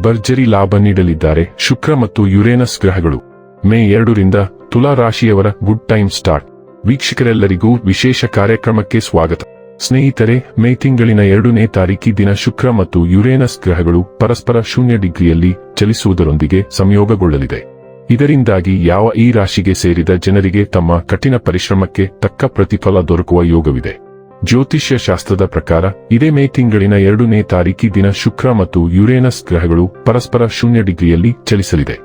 ಭರ್ಜರಿ ಲಾಭ ನೀಡಲಿದ್ದಾರೆ. ಶುಕ್ರ ಮತ್ತು ಯುರೇನಸ್ ಗ್ರಹಗಳು ಮೇ ಎರಡರಿಂದ ತುಲಾ ರಾಶಿಯವರ ಗುಡ್ ಟೈಮ್ ಸ್ಟಾರ್ಟ್. ವೀಕ್ಷಕರೆಲ್ಲರಿಗೂ ವಿಶೇಷ ಕಾರ್ಯಕ್ರಮಕ್ಕೆ ಸ್ವಾಗತ. ಸ್ನೇಹಿತರೆ, ಮೇ ತಿಂಗಳಿನ ಎರಡನೇ ತಾರೀಕಿ ದಿನ ಶುಕ್ರ ಮತ್ತು ಯುರೇನಸ್ ಗ್ರಹಗಳು ಪರಸ್ಪರ ಶೂನ್ಯ ಡಿಗ್ರಿಯಲ್ಲಿ ಚಲಿಸುವುದರೊಂದಿಗೆ ಸಂಯೋಗಗೊಳ್ಳಲಿದೆ. ಇದರಿಂದಾಗಿ ಯಾವ ಈ ರಾಶಿಗೆ ಸೇರಿದ ಜನರಿಗೆ ತಮ್ಮ ಕಠಿಣ ಪರಿಶ್ರಮಕ್ಕೆ ತಕ್ಕ ಪ್ರತಿಫಲ ದೊರಕುವ ಯೋಗವಿದೆ. ಜ್ಯೋತಿಷ್ಯ ಶಾಸ್ತ್ರದ ಪ್ರಕಾರ, ಇದೇ ಮೇ ತಿಂಗಳಿನ ಎರಡನೇ ತಾರೀಕಿ ದಿನ ಶುಕ್ರ ಮತ್ತು ಯುರೇನಸ್ ಗ್ರಹಗಳು ಪರಸ್ಪರ ಶೂನ್ಯ ಡಿಗ್ರಿಯಲ್ಲಿ ಚಲಿಸಲಿದೆ.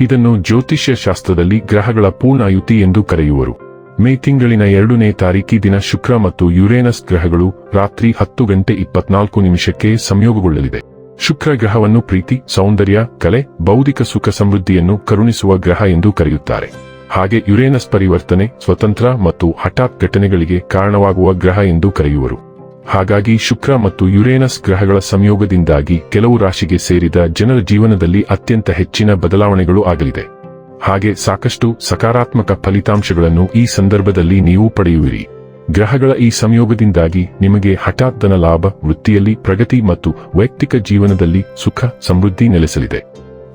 ಇದನ್ನು ಜ್ಯೋತಿಷ್ಯ ಶಾಸ್ತ್ರದಲ್ಲಿ ಗ್ರಹಗಳ ಪೂರ್ಣಾಯುತಿ ಎಂದು ಕರೆಯುವರು. ಮೇ ತಿಂಗಳಿನ ಎರಡನೇ ತಾರೀಕಿ ದಿನ ಶುಕ್ರ ಮತ್ತು ಯುರೇನಸ್ ಗ್ರಹಗಳು ರಾತ್ರಿ ಹತ್ತು ಗಂಟೆ ಇಪ್ಪತ್ನಾಲ್ಕು ನಿಮಿಷಕ್ಕೆ ಸಂಯೋಗಗೊಳ್ಳಲಿದೆ. ಶುಕ್ರ ಗ್ರಹವನ್ನು ಪ್ರೀತಿ, ಸೌಂದರ್ಯ, ಕಲೆ, ಬೌದ್ಧಿಕ ಸುಖ ಸಮೃದ್ಧಿಯನ್ನು ಕರುಣಿಸುವ ಗ್ರಹ ಎಂದು ಕರೆಯುತ್ತಾರೆ. ಹಾಗೆ ಯುರೇನಸ್ ಪರಿವರ್ತನೆ, ಸ್ವತಂತ್ರ ಮತ್ತು ಹಠಾತ್ ಘಟನೆಗಳಿಗೆ ಕಾರಣವಾಗುವ ಗ್ರಹ ಎಂದು ಕರೆಯುವರು. ಹಾಗಾಗಿ ಶುಕ್ರ ಮತ್ತು ಯುರೇನಸ್ ಗ್ರಹಗಳ ಸಂಯೋಗದಿಂದಾಗಿ ಕೆಲವು ರಾಶಿಗೆ ಸೇರಿದ ಜನರ ಜೀವನದಲ್ಲಿ ಅತ್ಯಂತ ಹೆಚ್ಚಿನ ಬದಲಾವಣೆಗಳು ಆಗಲಿದೆ. ಹಾಗೆ ಸಾಕಷ್ಟು ಸಕಾರಾತ್ಮಕ ಫಲಿತಾಂಶಗಳನ್ನು ಈ ಸಂದರ್ಭದಲ್ಲಿ ನೀವು ಪಡೆಯುವಿರಿ. ಗ್ರಹಗಳ ಈ ಸಂಯೋಗದಿಂದಾಗಿ ನಿಮಗೆ ಹಠಾತ್ ಧನ ಲಾಭ, ವೃತ್ತಿಯಲ್ಲಿ ಪ್ರಗತಿ ಮತ್ತು ವೈಯಕ್ತಿಕ ಜೀವನದಲ್ಲಿ ಸುಖ, ಸಮೃದ್ಧಿ ನೆಲೆಸಲಿದೆ.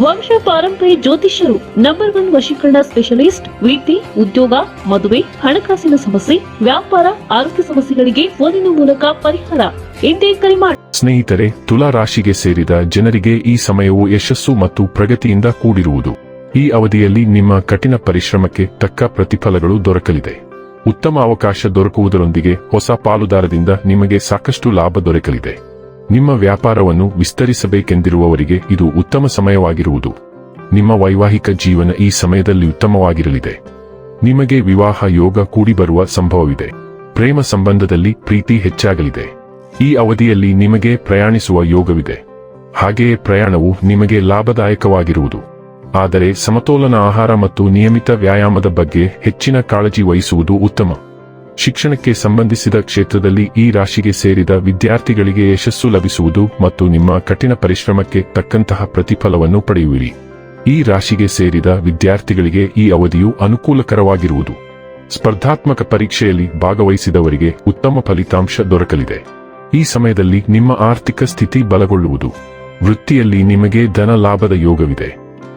ವಂಶ ಪಾರಂಪರ್ಯ ಜ್ಯೋತಿಷ್ಯರು ನಂಬರ್ ಒನ್ ವಶೀಕರಣ ಸ್ಪೆಷಲಿಸ್ಟ್ ವಿದ್ಯೆ ಉದ್ಯೋಗ, ಮದುವೆ, ಹಣಕಾಸಿನ ಸಮಸ್ಯೆ, ವ್ಯಾಪಾರ, ಆರೋಗ್ಯ ಸಮಸ್ಯೆಗಳಿಗೆ ಫೋನಿನ ಮೂಲಕ ಪರಿಹಾರ. ಎಂದೇ ಕರೆ ಮಾಡಿ ಸ್ನೇಹಿತರೆ, ತುಲಾ ರಾಶಿಗೆ ಸೇರಿದ ಜನರಿಗೆ ಈ ಸಮಯವು ಯಶಸ್ಸು ಮತ್ತು ಪ್ರಗತಿಯಿಂದ ಕೂಡಿರುವುದು. ಈ ಅವಧಿಯಲ್ಲಿ ನಿಮ್ಮ ಕಠಿಣ ಪರಿಶ್ರಮಕ್ಕೆ ತಕ್ಕ ಪ್ರತಿಫಲಗಳು ದೊರಕಲಿದೆ. ಉತ್ತಮ ಅವಕಾಶ ದೊರಕುವುದರೊಂದಿಗೆ ಹೊಸ ಪಾಲುದಾರದಿಂದ ನಿಮಗೆ ಸಾಕಷ್ಟು ಲಾಭ ದೊರಕಲಿದೆ. ನಿಮ್ಮ ವ್ಯಾಪಾರವನ್ನು ವಿಸ್ತರಿಸಬೇಕೆಂದಿರುವವರಿಗೆ ಇದು ಉತ್ತಮ ಸಮಯವಾಗಿರುವುದು. ನಿಮ್ಮ ವೈವಾಹಿಕ ಜೀವನ ಈ ಸಮಯದಲ್ಲಿ ಉತ್ತಮವಾಗಿರಲಿದೆ. ನಿಮಗೆ ವಿವಾಹ ಯೋಗ ಕೂಡಿಬರುವ ಸಂಭವವಿದೆ. ಪ್ರೇಮ ಸಂಬಂಧದಲ್ಲಿ ಪ್ರೀತಿ ಹೆಚ್ಚಾಗಲಿದೆ. ಈ ಅವಧಿಯಲ್ಲಿ ನಿಮಗೆ ಪ್ರಯಾಣಿಸುವ ಯೋಗವಿದೆ. ಹಾಗೆಯೇ ಪ್ರಯಾಣವು ನಿಮಗೆ ಲಾಭದಾಯಕವಾಗಿರುವುದು. ಆದರೆ ಸಮತೋಲನ ಆಹಾರ ಮತ್ತು ನಿಯಮಿತ ವ್ಯಾಯಾಮದ ಬಗ್ಗೆ ಹೆಚ್ಚಿನ ಕಾಳಜಿ ವಹಿಸುವುದು ಉತ್ತಮ. ಶಿಕ್ಷಣಕ್ಕೆ ಸಂಬಂಧಿಸಿದ ಕ್ಷೇತ್ರದಲ್ಲಿ ಈ ರಾಶಿಗೆ ಸೇರಿದ ವಿದ್ಯಾರ್ಥಿಗಳಿಗೆ ಯಶಸ್ಸು ಲಭಿಸುವುದು ಮತ್ತು ನಿಮ್ಮ ಕಠಿಣ ಪರಿಶ್ರಮಕ್ಕೆ ತಕ್ಕಂತಹ ಪ್ರತಿಫಲವನ್ನು ಪಡೆಯುವಿರಿ. ಈ ರಾಶಿಗೆ ಸೇರಿದ ವಿದ್ಯಾರ್ಥಿಗಳಿಗೆ ಈ ಅವಧಿಯು ಅನುಕೂಲಕರವಾಗಿರುವುದು. ಸ್ಪರ್ಧಾತ್ಮಕ ಪರೀಕ್ಷೆಯಲ್ಲಿ ಭಾಗವಹಿಸಿದವರಿಗೆ ಉತ್ತಮ ಫಲಿತಾಂಶ ದೊರಕಲಿದೆ. ಈ ಸಮಯದಲ್ಲಿ ನಿಮ್ಮ ಆರ್ಥಿಕ ಸ್ಥಿತಿ ಬಲಗೊಳ್ಳುವುದು. ವೃತ್ತಿಯಲ್ಲಿ ನಿಮಗೆ ಧನ ಲಾಭದ ಯೋಗವಿದೆ.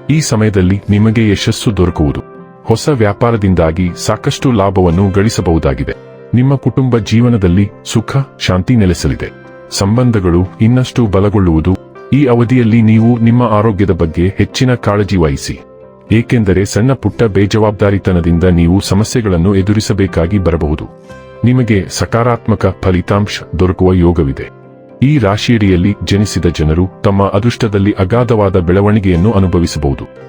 ಈ ಸಮಯದಲ್ಲಿ ನಿಮಗೆ ಯಶಸ್ಸು ದೊರಕುವುದು. ಹೊಸ ವ್ಯಾಪಾರದಿಂದಾಗಿ ಸಾಕಷ್ಟು ಲಾಭವನ್ನು ಗಳಿಸಬಹುದಾಗಿದೆ. ನಿಮ್ಮ ಕುಟುಂಬ ಜೀವನದಲ್ಲಿ ಸುಖ, ಶಾಂತಿ ನೆಲೆಸಲಿದೆ. ಸಂಬಂಧಗಳು ಇನ್ನಷ್ಟು ಬಲಗೊಳ್ಳುವುದು, ಈ ಅವಧಿಯಲ್ಲಿ ನೀವು ನಿಮ್ಮ ಆರೋಗ್ಯದ ಬಗ್ಗೆ ಹೆಚ್ಚಿನ ಕಾಳಜಿ ವಹಿಸಿ. ಏಕೆಂದರೆ ಸಣ್ಣ ಪುಟ್ಟ ಬೇಜವಾಬ್ದಾರಿತನದಿಂದ ನೀವು ಸಮಸ್ಯೆಗಳನ್ನು ಎದುರಿಸಬೇಕಾಗಿ ಬರಬಹುದು. ನಿಮಗೆ ಸಕಾರಾತ್ಮಕ ಫಲಿತಾಂಶ ದೊರಕುವ ಯೋಗವಿದೆ. ಈ ರಾಶಿಯಡಿಯಲ್ಲಿ ಜನಿಸಿದ ಜನರು ತಮ್ಮ ಅದೃಷ್ಟದಲ್ಲಿ ಅಗಾಧವಾದ ಬೆಳವಣಿಗೆಯನ್ನು ಅನುಭವಿಸಬಹುದು.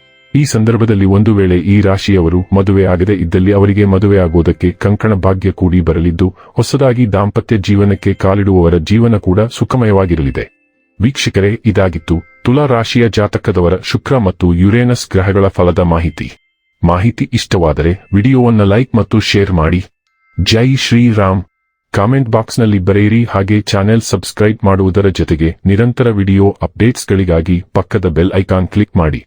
ಈ ಸಂದರ್ಭದಲ್ಲಿ ಒಂದು ವೇಳೆ ಈ ರಾಶಿಯವರು ಮದುವೆ ಆಗದೆ ಇದ್ದಲ್ಲಿ ಅವರಿಗೆ ಮದುವೆ ಆಗುವುದಕ್ಕೆ ಕಂಕಣ ಭಾಗ್ಯ ಕೂಡಿ ಬರಲಿದ್ದು, ಹೊಸದಾಗಿ ದಾಂಪತ್ಯ ಜೀವನಕ್ಕೆ ಕಾಲಿಡುವವರ ಜೀವನ ಕೂಡ ಸುಖಮಯವಾಗಿರಲಿದೆ. ವೀಕ್ಷಕರೇ, ಇದಾಗಿತ್ತು ತುಲಾ ರಾಶಿಯ ಜಾತಕದವರ ಶುಕ್ರ ಮತ್ತು ಯುರೇನಸ್ ಗ್ರಹಗಳ ಫಲದ ಮಾಹಿತಿ. ಮಾಹಿತಿ ಇಷ್ಟವಾದರೆ ವಿಡಿಯೋವನ್ನು ಲೈಕ್ ಮತ್ತು ಶೇರ್ ಮಾಡಿ. ಜೈ ಶ್ರೀರಾಮ್. ಕಾಮೆಂಟ್ ಬಾಕ್ಸ್ನಲ್ಲಿ ಬರೆಯಿರಿ ಹಾಗೆ ಚಾನೆಲ್ ಸಬ್ಸ್ಕ್ರೈಬ್ ಮಾಡುವುದರ ಜೊತೆಗೆ ನಿರಂತರ ವಿಡಿಯೋ ಅಪ್ಡೇಟ್ಸ್ಗಳಿಗಾಗಿ ಪಕ್ಕದ ಬೆಲ್ ಐಕಾನ್ ಕ್ಲಿಕ್ ಮಾಡಿ.